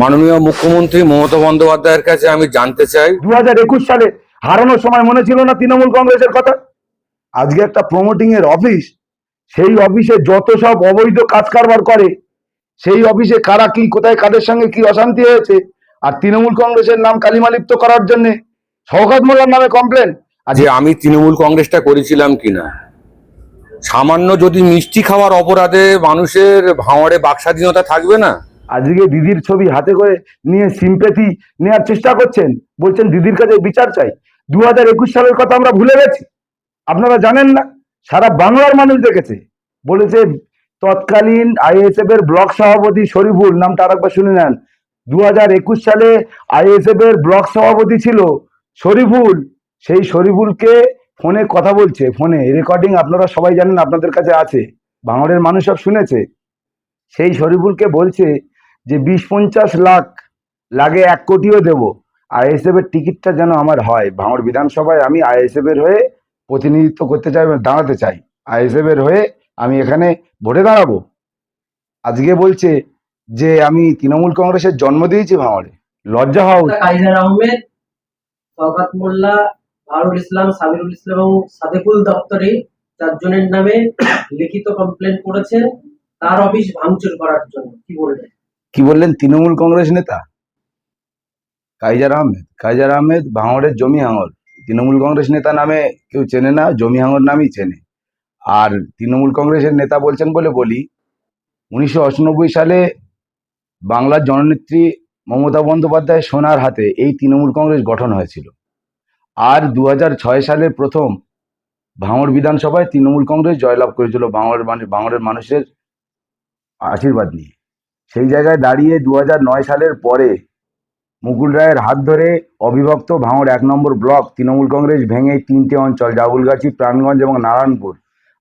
মাননীয় মুখ্যমন্ত্রী মমতা বন্দ্যোপাধ্যায়ের কাছে আমি জানতে চাই। দু হাজার একুশ সালে হারানোর সময় মনে ছিল না তৃণমূল কংগ্রেসের কথা? আজকে একটা প্রমোটিং এর অফিস সেই অফিসে যত সব অবৈধ কাজ কারবার করে সেই অফিসে কারা কি কোথায় কাদের সঙ্গে কি অশান্তি হয়েছে? আর তৃণমূল কংগ্রেসের নাম কালিমালিপ্ত করার জন্য শওকত মোল্লার নামে কমপ্লেন যে আমি তৃণমূল কংগ্রেসটা করেছিলাম কিনা? সামান্য যদি মিষ্টি খাওয়ার অপরাধে মানুষের ভাঁড়ে বাকস্বাধীনতা থাকবে না? আজকে দিদির ছবি হাতে করে নিয়ে সিম্পেথি নেওয়ার চেষ্টা করছেন, বলছেন, দিদির কাছে বিচার চাই। দু হাজার একুশ সালের কথা আমরা ভুলে গেছি। আপনারা জানেন না, সারা বাংলার মানুষ দেখেছে। বলেছে, তৎকালীন আইএসএফ এর ব্লক সভাপতি শরীফুল, নামটা আরেকবার শুনে নেন। দু একুশ সালে আইএসএফ এর ব্লক সভাপতি ছিল শরীফুল। সেই শরীফুলকে ফোনে কথা বলছে, ফোনে। রেকর্ডিং আপনারা সবাই জানেন, আপনাদের কাছে আছে। বাংলার মানুষ সব শুনেছে। সেই শরীফুলকে বলছে যে বিশ পঞ্চাশ লাখ লাগে এক কোটিও দেব। আইএসএফ এর টিকিটটা যেন আমার হয়। ভাঙড় বিধানসভায় আমি আইএসএফ এর হয়ে প্রতিনিধিত্ব করতে চাই দাঁড়াতে চাই। আইএসএফ এর হয়ে আমি এখানে ভোটে দাঁড়াবো। আজকে বলছে যে আমি তৃণমূল কংগ্রেসের জন্ম দিয়েছি ভাঙড়ে। লজ্জা হওয়া উচিত। মোল্লা ইসলাম সাবিরুল ইসলাম এবং সাদেকুল দপ্তরে চারজনের নামে লিখিত কমপ্লেন করেছে তার অফিস ভাঙচুর করার জন্য। কি বলবেন? কি বললেন? তৃণমূল কংগ্রেস নেতা? কাইজার আহমেদ। কাইজার আহমেদ ভাঙড়ের জমি হাঙর। তৃণমূল কংগ্রেস নেতা নামে কেউ চেনে না, জমি হাঙর নামই চেনে। আর তৃণমূল কংগ্রেসের নেতা বলছেন বলে বলি, উনিশশো সালে বাংলার জননেত্রী মমতা বন্দ্যোপাধ্যায় সোনার হাতে এই তৃণমূল কংগ্রেস গঠন হয়েছিল। আর দু সালের প্রথম ভাঙড় বিধানসভায় তৃণমূল কংগ্রেস জয়লাভ করেছিল ভাঙড়ের মানুষ ভাঙড়ের মানুষের আশীর্বাদ নিয়ে। সেই জায়গায় দাঁড়িয়ে দু সালের পরে মুকুল রায়ের হাত ধরে অবিভক্ত ভাঙড় এক নম্বর ব্লক, তৃণমূল কংগ্রেস ভেঙে তিনটে অঞ্চল, জাগুলগাছি, প্রাণগঞ্জ এবং নারায়ণপুর।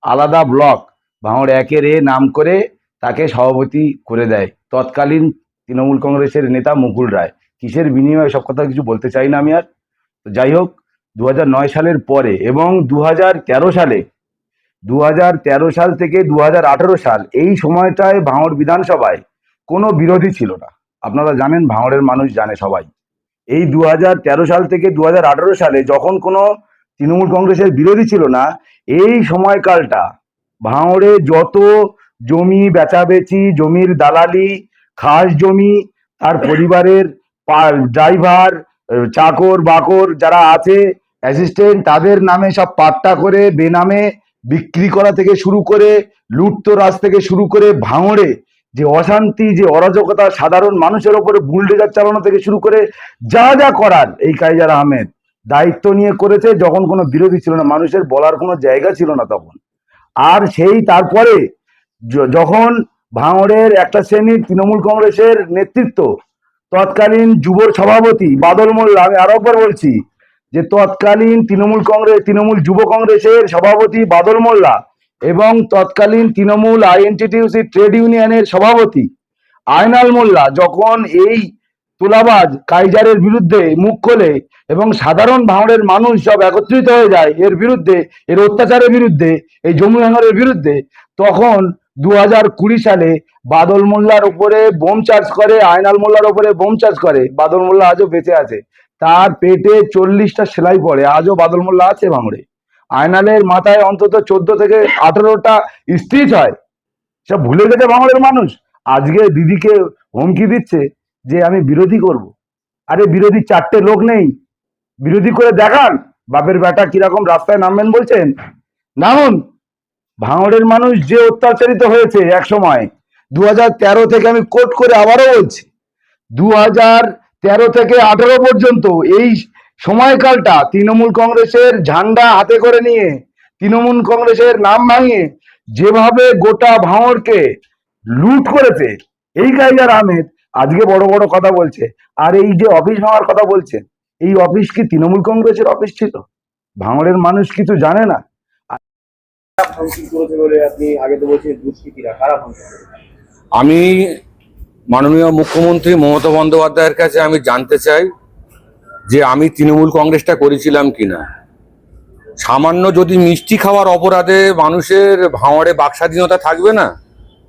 আলাদা ব্লক, ভাঙড় একের এ নাম করে তাকে সভাপতি করে দেয়। তৎকালীন তৃণমূল কংগ্রেসের নেতা মুকুল রায়। কিসের বিনিময়ে সব কথা কিছু বলতে চাই না আমি আর? তো যাই হোক দু সালের পরে এবং দু হাজার তেরো সালে দু হাজার তেরো সাল থেকে দু হাজার আঠেরো সাল এই সময়টায় ভাঙড় বিধানসভায় কোনো বিরোধী ছিল না। আপনারা জানেন, ভাঙড়ের মানুষ জানে সবাই। এই দু হাজার তেরো সাল থেকে দু হাজার আঠারো সালে যখন কোনো তৃণমূল কংগ্রেসের বিরোধী ছিল না, এই সময়কালটা ভাঙড়ে যত জমি বেচাবেচি, জমির দালালি, খাস জমি, তার পরিবারের ড্রাইভার, চাকর, বাকর যারা আছে, অ্যাসিস্ট্যান্ট, তাদের নামে সব পাট্টা করে, বেনামে বিক্রি করা থেকে শুরু করে, লুটতরাজ থেকে শুরু করে ভাঙড়ে যে অশান্তি, যে অরাজকতা সাধারণ মানুষের ওপরে বুলডেজার চালানো থেকে শুরু করে যা যা করার এই কাইজার আহমেদ দায়িত্ব নিয়ে করেছে, যখন কোনো বিরোধী ছিল না, মানুষের বলার কোনো জায়গা ছিল না তখন। আর সেই তারপরে যখন ভাঙড়ের একটা শ্রেণির তৃণমূল কংগ্রেসের নেতৃত্ব, তৎকালীন যুব সভাপতি বাদল মোল্লা, আমি আরও একবার বলছি যে তৎকালীন তৃণমূল কংগ্রেস তৃণমূল যুব কংগ্রেসের সভাপতি বাদল মোল্লা এবং তৎকালীন তৃণমূল আইএনটিটিউসি ট্রেড ইউনিয়নের সভাপতি আয়নাল মোল্লা যখন এই তুলাবাজ কাইজারের বিরুদ্ধে মুখ খোলে এবং সাধারণ ভাঙড়ের মানুষ সব একত্রিত হয়ে যায় এর বিরুদ্ধে, এর অত্যাচারের বিরুদ্ধে, এই জমি ভাঙরের বিরুদ্ধে, তখন দু হাজার কুড়ি সালে বাদল মোল্লার উপরে বোম চার্জ করে, আয়নাল মোল্লার উপরে বোম চার্জ করে, বাদল মোল্লা আজও বেঁচে আছে। তার পেটে চল্লিশটা সেলাই পড়ে, আজও বাদল মোল্লা আছে ভাঙড়ে। আয়নালের মাথায় অন্তত চোদ্দ থেকে আঠেরোটা স্টিচ হয়। সব ভুলে গেছে বাংলার মানুষ। আজকে দিদিকে হুমকি দিচ্ছে যে আমি বিরোধী করব। আরে বিরোধী চারটে লোক নেই। বিরোধী করে দেখান, বাপের বেটা কীরকম রাস্তায় নামবেন বলছেন। নামুন। ভাঙড়ের মানুষ যে অত্যাচারিত হয়েছে এক সময় দু তেরো থেকে আমি কোট করে আবারও বলছি দু তেরো থেকে আঠেরো পর্যন্ত এই সময়কালটা তৃণমূল কংগ্রেসের ঝান্ডা হাতে করে নিয়ে, তৃণমূল কংগ্রেসের নাম ভাঙিয়ে যেভাবে গোটা ভাঙড়কে লুট করেছে, এই কাইজার আহমেদ আজকে বড় বড় কথা বলছে আর এই যে অফিস ভাঙার কথা বলছেন, এই অফিস কি তৃণমূল কংগ্রেসের অফিস ছিল ভাঙড়ের মানুষ কিছু জানে না? আমি মাননীয় মুখ্যমন্ত্রী মমতা বন্দ্যোপাধ্যায়ের কাছে আমি জানতে চাই যে আমি তৃণমূল কংগ্রেসটা করেছিলাম কিনা। সামান্য যদি মিষ্টি খাওয়ার অপরাধে মানুষের ভাঁড়ে বাকস্বাধীনতা থাকবে না,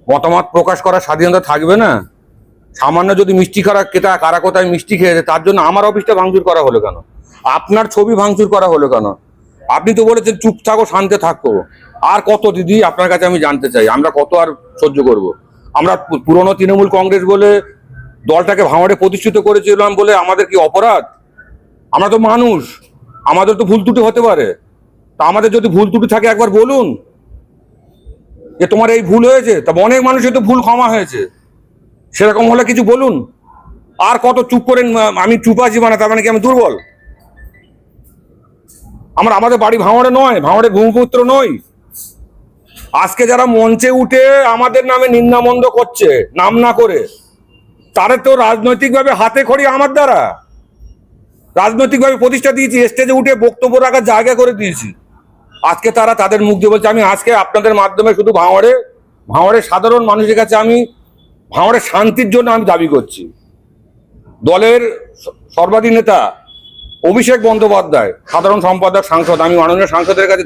মতামত প্রকাশ করার স্বাধীনতা থাকবে না, সামান্য যদি মিষ্টি খারা কেতা কারা কোথায় মিষ্টি খেয়েছে, তার জন্য আমার অফিসটা ভাঙচুর করা হলো কেন? আপনার ছবি ভাঙচুর করা হলো কেন? আপনি তো বলেছেন চুপ থাকো, শান্তে থাকো। আর কত দিদি, আপনার কাছে আমি জানতে চাই, আমরা কত আর সহ্য করব? আমরা পুরনো তৃণমূল কংগ্রেস বলে দলটাকে ভাঙড়ে প্রতিষ্ঠিত করেছিলাম বলে আমাদের কি অপরাধ? আমরা তো মানুষ, আমাদের তো ভুল ত্রুটি হতে পারে। তা আমাদের যদি ভুল ত্রুটি থাকে একবার বলুন যে তোমার এই ভুল হয়েছে, তা অনেক মানুষের তো ভুল ক্ষমা হয়েছে। সেরকম হলে কিছু বলুন। আর কত চুপ করেন আমি চুপ আছি মানে তার মানে কি আমি দুর্বল? আমার আমাদের বাড়ি ভাঙড়ে নয়, ভাঙড়ে ভূমিপুত্র নই। আজকে যারা মঞ্চে উঠে আমাদের নামে নিন্দামন্দ করছে, নাম না করে তাদের তো রাজনৈতিকভাবে হাতে খড়ি আমার দ্বারা। রাজনৈতিকভাবে প্রতিষ্ঠা দিয়েছি স্টেজে উঠে বক্তব্য রাখার জায়গা করে দিয়েছি। আজকে তারা তাদের মুখ দিয়ে বলছে, আমি আজকে আপনাদের মাধ্যমে শুধু ভাঙড়ে ভাঁড়ে সাধারণ মানুষের কাছে আমি ভাঁড়ে শান্তির জন্য আমি দাবি করছি। দলের সর্বাধিক নেতা অভিষেক বন্দ্যোপাধ্যায়, সাধারণ সম্পাদক, সাংসদ, আমি মাননীয় সাংসদের কাছে